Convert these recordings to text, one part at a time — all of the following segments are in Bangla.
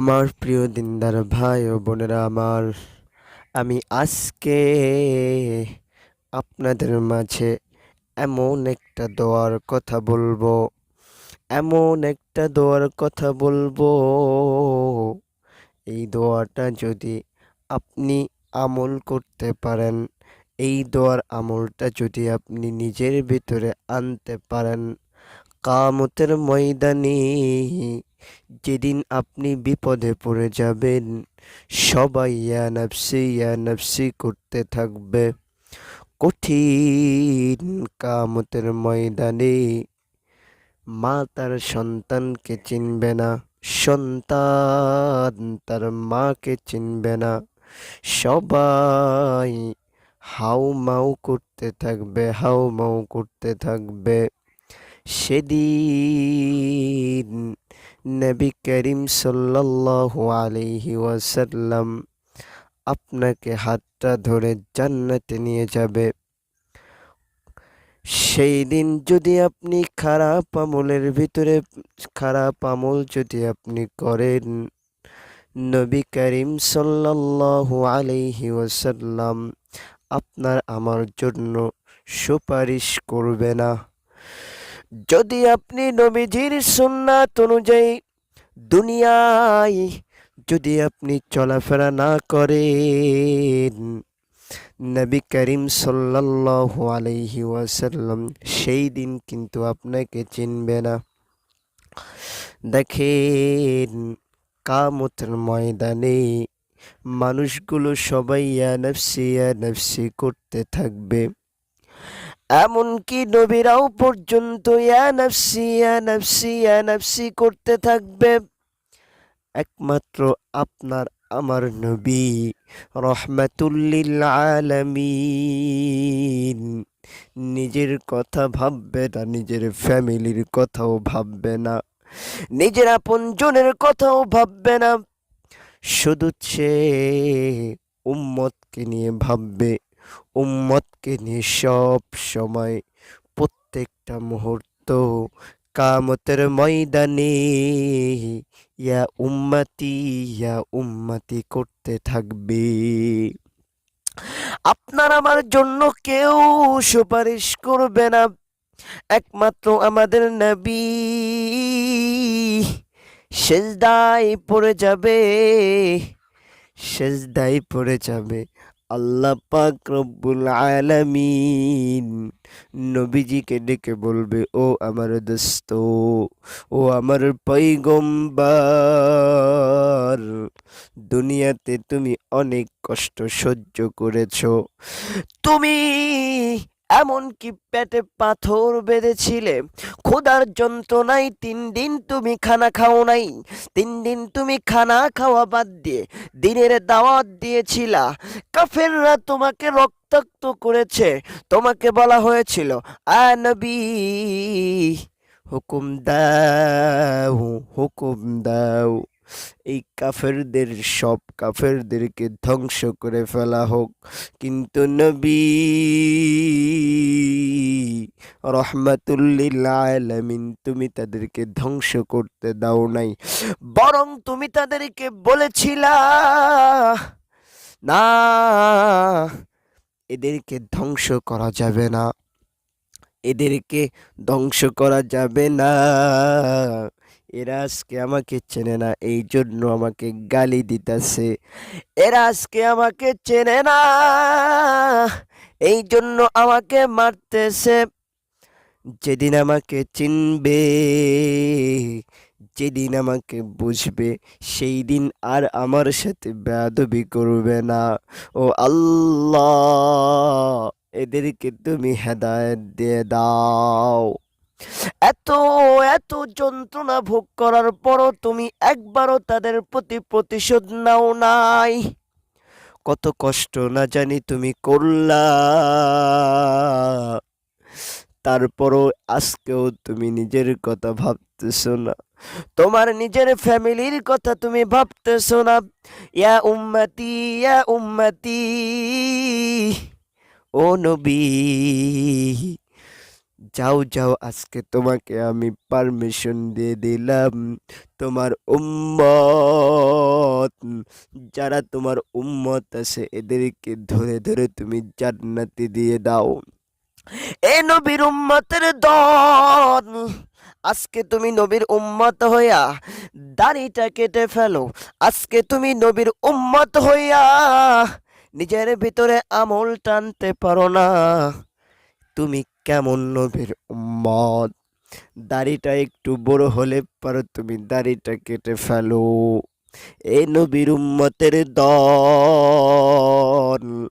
আমার প্রিয় দিনদার ভাই ও বোনেরা আমার, আমি আজকে আপনাদের মাঝে এমন একটা দোয়ার কথা বলব, এমন একটা দোয়ার কথা বলব। এই দোয়াটা যদি আপনি আমল করতে পারেন, এই দোয়ার আমলটা যদি আপনি নিজের ভিতরে আনতে পারেন, কামতের ময়দানে যেদিন আপনি বিপদে পড়ে যাবেন, সবাই ইয়া নফসি করতে থাকবে। কঠিন কামতের ময়দানে মা তার সন্তানকে চিনবে না, সন্তান তার মাকে চিনবে না। সবাই হাউ মাউ করতে থাকবে, হাউ মাউ করতে থাকবে। সেদিন নবী করিম সাল্লাল্লাহু আলাইহি ওয়াসাল্লাম আপনাকে হাতটা ধরে জান্নাতে নিয়ে যাবে। সেই দিন যদি আপনি খারাপ আমলের ভিতরে, খারাপ আমল যদি আপনি করেন, নবী করিম সাল্লাল্লাহু আলাইহি ওয়াসাল্লাম আপনার আমার জন্য সুপারিশ করবে না। যদি আপনি নবীজির সুন্নাত অনুযায়ী দুনিয়ায় যদি আপনি চলাফেরা না করেন, নবী করিম সাল্লাল্লাহু আলাইহি ওয়াসাল্লাম সেই দিন কিন্তু আপনাকে চিনবে না। দেখেন, কামতের ময়দানে মানুষগুলো সবাই ইয়া নফসি ইয়া নফসি করতে থাকবে। এমনকি নবীরাও পর্যন্ত করতে থাকবে। একমাত্র আপনার আমার নবী রহমাতুল্লিল নিজের কথা ভাববে না, নিজের ফ্যামিলির কথাও ভাববে না, নিজের আপনজনের কথাও ভাববে না। শুধু সে উম্মতকে নিয়ে ভাববে। উম্মতকে নিয়ে সব সময় প্রত্যেকটা মুহূর্ত কামতের ময়দানে ইয়া উম্মতি ইয়া উম্মতি করতে থাকবে। আপনার আমার জন্য কেউ সুপারিশ করবে না। একমাত্র আমাদের নবী সেজদায় পড়ে যাবে, সেজদায় পড়ে যাবে। আল্লাহ পাক রব্বুল আলামিন নবীজিকে ডেকে বলবে, ও আমার দোস্ত, ও আমার পৈগম্বর দুনিয়াতে তুমি অনেক কষ্ট সহ্য করেছ। তুমি এমনকি পেটে পাথর বেঁধেছিলে। ক্ষুধার যন্ত্রণায় তিন দিন তুমি খানা খাও নাই। তিন দিন তুমি খানা খাওয়া বাদ দিয়ে দিনের দাওয়াত দিয়েছিলা। কাফেররা তোমাকে রক্তাক্ত করেছে। তোমাকে বলা হয়েছিল, আ নবী, হুকুম দাও হুকুম দাও। এই কাফেরদের সব কাফেরদেরকে ধ্বংস করে ফেলা হোক। কিন্তু নবী রহমাতুল্লিল আলামিন তুমি তাদেরকে ধ্বংস করতে দাও নাই। বরং তুমি তাদেরকে বলেছিলা, না, এদেরকে ধ্বংস করা যাবে না। এদেরকে ধ্বংস করা যাবে না। এরা আজকে আমাকে চেনে না এই জন্য আমাকে গালি দিতেছে। এরা আজকে আমাকে চেনে না এই জন্য আমাকে মারতেছে। যেদিন আমাকে চিনবে, যেদিন আমাকে বুঝবে সেই দিন আর আমার সাথে বেয়াদবি করবে না। ও আল্লাহ, এদেরকে তুমি হেদায়েত দিয়ে দাও। এত এত যন্ত্রণা ভোগ করার পরও তুমি একবারও তাদের প্রতি প্রতিশোধ নাও নাই। কত কষ্ট না জানি তুমি করলা। তারপরও আজকেও তুমি নিজের কথা ভাবতেছো না। তোমার নিজের ফ্যামিলির কথা তুমি ভাবতেছো না। ইয়া উম্মতি ইয়া উম্মতি, ও নবী যাও যাও, আজকে তোমাকে আমি পারমিশন দিয়ে দিলাম। তোমার উম্মত, যারা তোমার উম্মত আছে, এদেরকে ধরে ধরে তুমি জান্নাতি দিয়ে দাও। এ নবীর উম্মতের দল, আজকে তুমি নবীর উম্মত হইয়া দাড়িটা কেটে ফেলো। আজকে তুমি নবীর উম্মত হইয়া নিজের ভিতরে আমল টানতে পারো না। তুমি কেমন নবীর উম্মত? দাড়িটা একটু বড় হলে পারো তুমি দাড়িটা কেটে ফেলো। এই নবীর উম্মতের দল।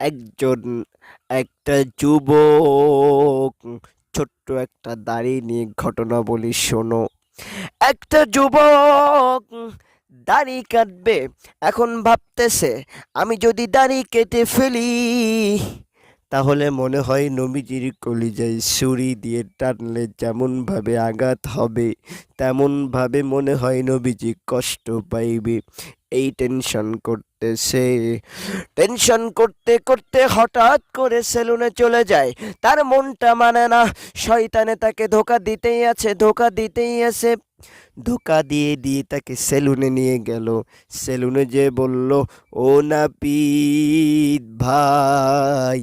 একজন, একটা যুবক। ছোট্ট একটা দাড়ি নিয়ে ঘটনা বলি শোনো। একটা যুবক দাড়ি কাটবে, এখন ভাবতেছে, আমি যদি দাড়ি কেটে ফেলি তাহলে মনে হয় নবীজির কলিজায় ছুরি দিয়ে টানলে যেমন ভাবে আঘাত হবে তেমন ভাবে মনে হয় নবীজি কষ্ট পাইবে। এই টেনশন করতেছে, টেনশন করতে করতে হঠাৎ করে সেলুনে চলে যায়। তার মনটা মানে না, শয়তানে তাকে ধোকা দিতেই আছে, ধোকা দিতেই আছে। ধোকা দিয়ে দিয়ে তাকে সেলুনে নিয়ে গেল। সেলুনে যে বলল, ও নাপিত ভাই,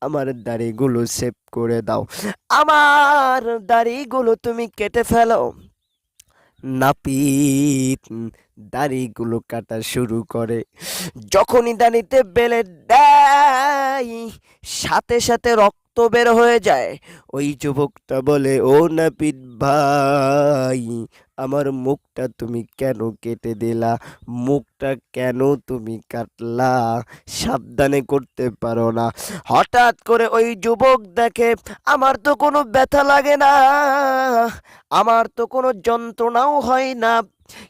আমার দাড়িগুলো সেভ করে দাও। আমার দাড়িগুলো তুমি কেটে ফেলো। নাপিত দাড়িগুলো কাটা শুরু করে। যখনই দাড়িতে বেলে দেয়, সাথে সাথে রক্ত বের হয়ে যায়। ওই যুবকটা বলে, ও নাপিত ভাই, আমার মুখটা তুমি কেন কেটে দিলা? মুখটা কেন তুমি কাটলা? সাবধানে করতে পারো না। হঠাৎ করে ওই যুবক দেখে, আমার তো কোনো ব্যথা লাগে না। আমার তো কোনো যন্ত্রণাও হয় না।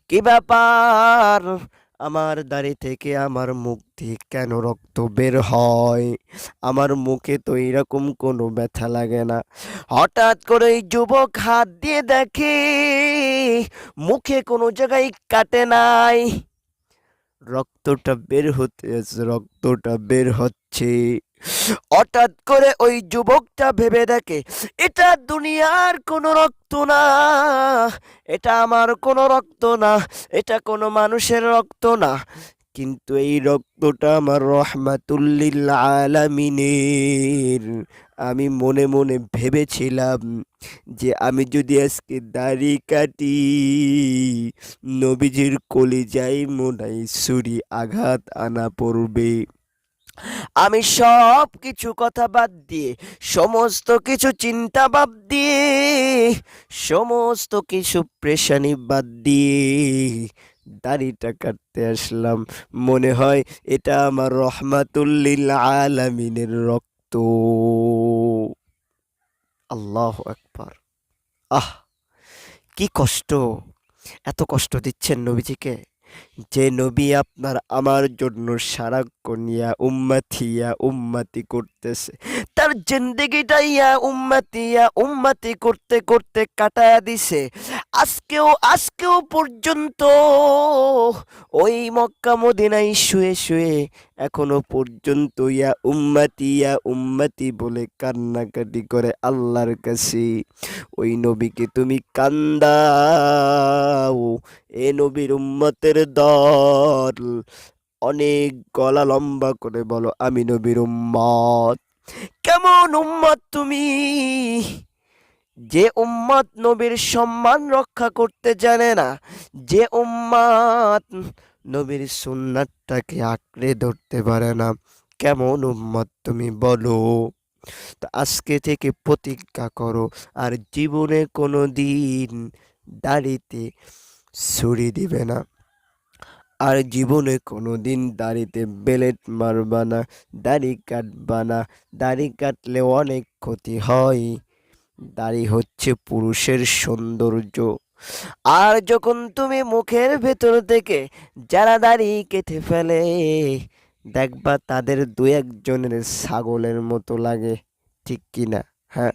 কি ব্যাপার? আমার দাড়ি থেকে আমার মুখ দিয়ে কেন রক্ত বের হয়? আমার মুখে তো এরকম কোনো ব্যথা লাগে না। হঠাৎ করে এই যুবক হাত দিয়ে দেখে, মুখে কোনো জায়গায় কাটে নাই। রক্তটা বের হতে রক্তটা বের হচ্ছে। হঠাৎ করে ওই যুবকটা ভেবে দেখে, এটা দুনিয়ার কোনো রক্ত না, এটা আমার কোনো রক্ত না, এটা কোনো মানুষের রক্ত না। কিন্তু এই রক্তটা আমার রহমাতুল্লিল আলামিনের। আমি মনে মনে ভেবেছিলাম যে আমি যদি আজকে দাড়ি কাটি, নবীজির কলিজাই মোনাই ছুরি আঘাত আনা পড়বে। আমি সব কিছু কথা বাদ দিয়ে, সমস্ত কিছু চিন্তা বাদ দিয়ে, সমস্ত কিছু প্রেশানি বাদ দিয়ে দাড়িটা কাটতে আসলাম। মনে হয় এটা আমার রহমাতুল্লিল আলামিনের রক্ত। আল্লাহ একবার আহ, কি কষ্ট! এত কষ্ট দিচ্ছেন নবীজিকে। যে নবী আপনার আমার জন্য সারাক্ষণ ইয়া উম্মাতি উম্মাতি করতেছে। তার জিন্দেগিটা ইয়া উম্মাতিয়া উম্মাতি করতে করতে কাটায়া দিছে। আজকেও আজকেও পর্যন্ত ওই মক্কা মদিনায় শুয়ে শুয়ে এখনও পর্যন্ত ইয়া উম্মাতি ইয়া উম্মাতি বলে কান্নাকাটি করে আল্লাহর কাছে। ওই নবীকে তুমি কান্দাও, এ নবীর উম্মতের দল অনেক গলা লম্বা করে বলো, আমি নবীর উম্মত। কেমন উম্মত তুমি? যে উম্মত নবীর সম্মান রক্ষা করতে জানে না, যে উম্মত নবীর সুন্নাতটাকে আঁকড়ে ধরতে পারে না। কেমন উম্মত তুমি বলো। তো আজকে থেকে প্রতিজ্ঞা করো, আর জীবনে কোনো দিন দাড়িতে ছুরি দিবে না। আর জীবনে কোনো দিন দাড়িতে বেলেট মারবা না, দাড়ি কাটবা না, দাড়ি কাটলে অনেক ক্ষতি হয়। দাড়ি হচ্ছে পুরুষের সৌন্দর্য। আর যখন তুমি মুখের ভেতর থেকে যারা দাড়ি কেটে ফেলে, দেখবা তাদের দু একজনের ছাগলের মতো লাগে, ঠিক কি না হ্যাঁ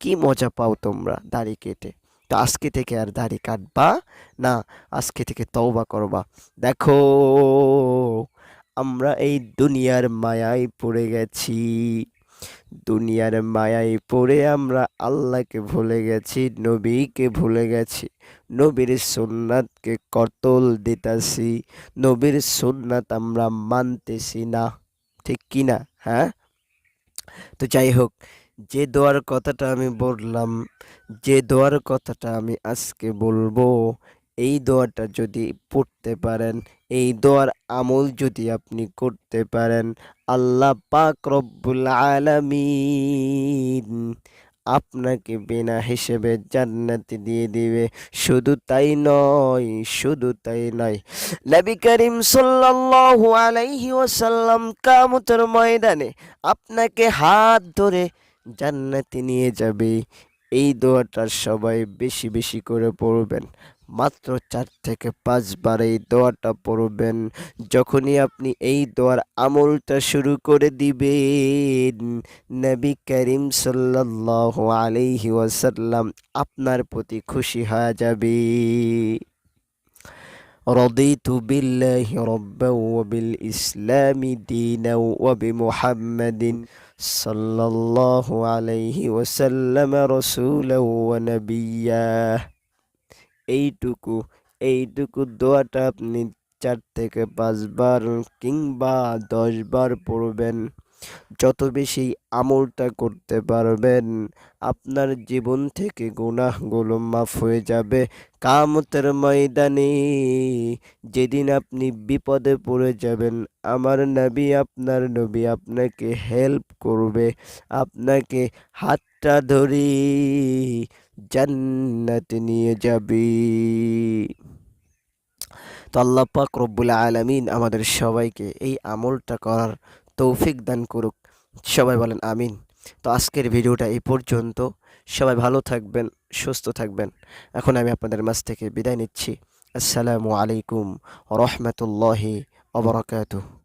কি মজা পাও তোমরা দাড়ি কেটে? তো আজকে থেকে আর দাড়ি কাটবা না, আজকে থেকে তওবা করবা। দেখো, আমরা এই দুনিয়ার মায়ায় পড়ে গেছি। দুনিয়ার মায়ায় পড়ে আমরা আল্লাহকে ভুলে গেছি, নবীকে ভুলে গেছি। নবীর সুন্নাতকে কতল দিতাছি, নবীর সুন্নাত আমরা মানতেছি না। ঠিক কি না হ্যাঁ? তো যাই হোক যে দোয়ার কথাটা আমি বললাম, যে দোয়ার কথাটা আমি আজকে বলব, এই দোয়াটা যদি পড়তে পারেন, এই দোয়ার আমল যদি আপনি করতে পারেন, আল্লাহ পাক রব্বুল আলামিন আপনাকে বিনা হিসেবে জান্নাতি দিয়ে দিবে। শুধু তাই নয়, শুধু তাই নয়, নবী করিম সাল্লাল্লাহু আলাইহি ওয়াসাল্লাম কামতের ময়দানে আপনাকে হাত ধরে জান্নাতে নিয়ে যাবে এই দোয়াটা সবাই বেশি বেশি করে পড়বেন মাত্র চার থেকে পাঁচবার এই দোয়াটা পড়বেন যখনই আপনি এই দোয়ার আমলটা শুরু করে দিবেন নবী করিম সাল্লাল্লাহু আলাইহি ওয়াসাল্লাম আপনার প্রতি খুশি হয়ে যাবে رضيت بالله ربا وبالإسلام دينا وبمحمد صلى الله عليه وسلم رسولا ونبيا এইটুকু এইটুকু দোয়াটা আপনি চার থেকে পাঁচবার কিংবা দশবার পড়বেন যত বেশি আমলটা করতে পারবেন, আপনার জীবন থেকে গুনাহগুলো মাফ হয়ে যাবে। কামতের ময়দানে যেদিন আপনি বিপদে পড়ে যাবেন, আমার নবী, আপনার নবী আপনাকে হেল্প করবে। আপনাকে হাতটা ধরি জান্নাতে নিয়ে যাবে। তো আল্লাহ পাক রব্বুল আলামিন আমাদের সবাইকে এই আমলটা করার তৌফিক দান করুক। সবাই বলেন আমিন। তো আজকের ভিডিওটা এই পর্যন্ত। সবাই ভালো থাকবেন, সুস্থ থাকবেন। এখন আমি আপনাদের মাছ থেকে বিদায় নিচ্ছি। আসসালামু আলাইকুম রহমতুল্লাহি অবরাকাতুহ